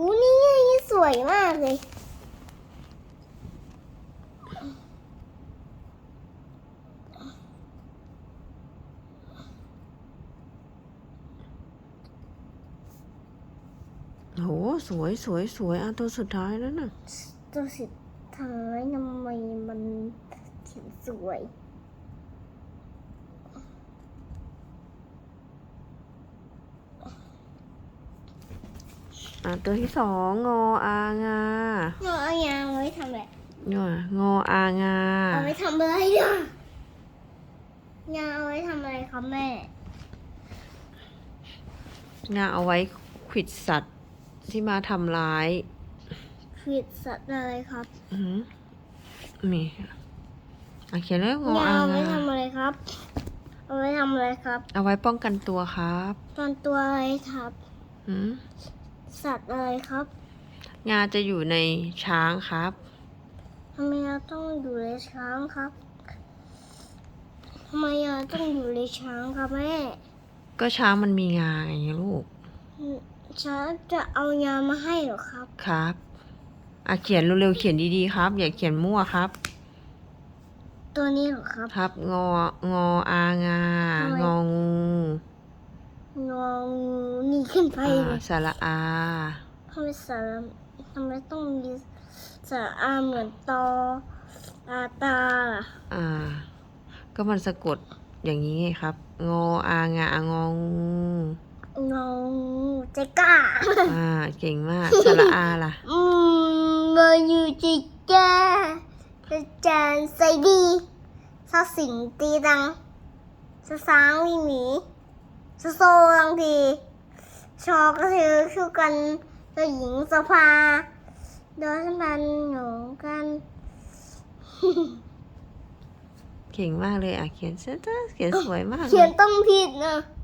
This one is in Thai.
อู้นี่ไงสวยมากเลย โห สวยสวยสวยอะตัวสุดท้ายแล้วน่ะตัวสุดท้ายทำไมมันเขียนสวย อะตัวที่สองงออางาเราเอายางไว้ทำอะไรเนี่ยงออางา เอาไว้ทำอะไรเนี่ยยางเอาไว้ทำอะไรครับแม่งาเอาไว้ขวิดสัตว์ที่มาทำร้ายผิดสัตว์อะไรครับอือหือมีอะเขียนเลยงอยางอาเอาไว้งาทำอะไรครับ เอาไว้ทำอะไรครับเอาไว้ป้องกันตัวครับ ตอนตัวอะไรครับอืม สัตว์อะไรครับ งาจะอยู่ในช้างครับทำไมเราต้องอยู่ในช้างครับทำไมเราต้องอยู่ในช้างครับแม่ก็ช้างมันมีงาไงลูก ช้างจะเอายามาให้เหรอครับ ครับอะเขียนเร็วๆเขียนดีๆครับ อย่าเขียนมั่วครับ ตัวนี้เหรอครับ ครับ งองออางา ทำไม งองู งองูนี่ขึ้นไปอ่าสระอาทำไมสารทำไมต้องมีสระอาเหมือนตอตาตาล่ะอ่า ก็มันสะกดอย่างนี้ไงครับ งออางางองูงองูใจก้าอ่าเก่งมากสระอาล่ะ อืมมาอยู่จิกาอาจารย์ใส่ดีสสิงตีดังสสางวิ่งหนี สาโซทังทีชอกระถือชูกันเจ้าหญิงสภาโดยสัมพันธ์หนูกัน เก่งมากเลยอะเขียนเซนเตอร์เขียนสวยมากเลเขียนยต้องผิดนะอ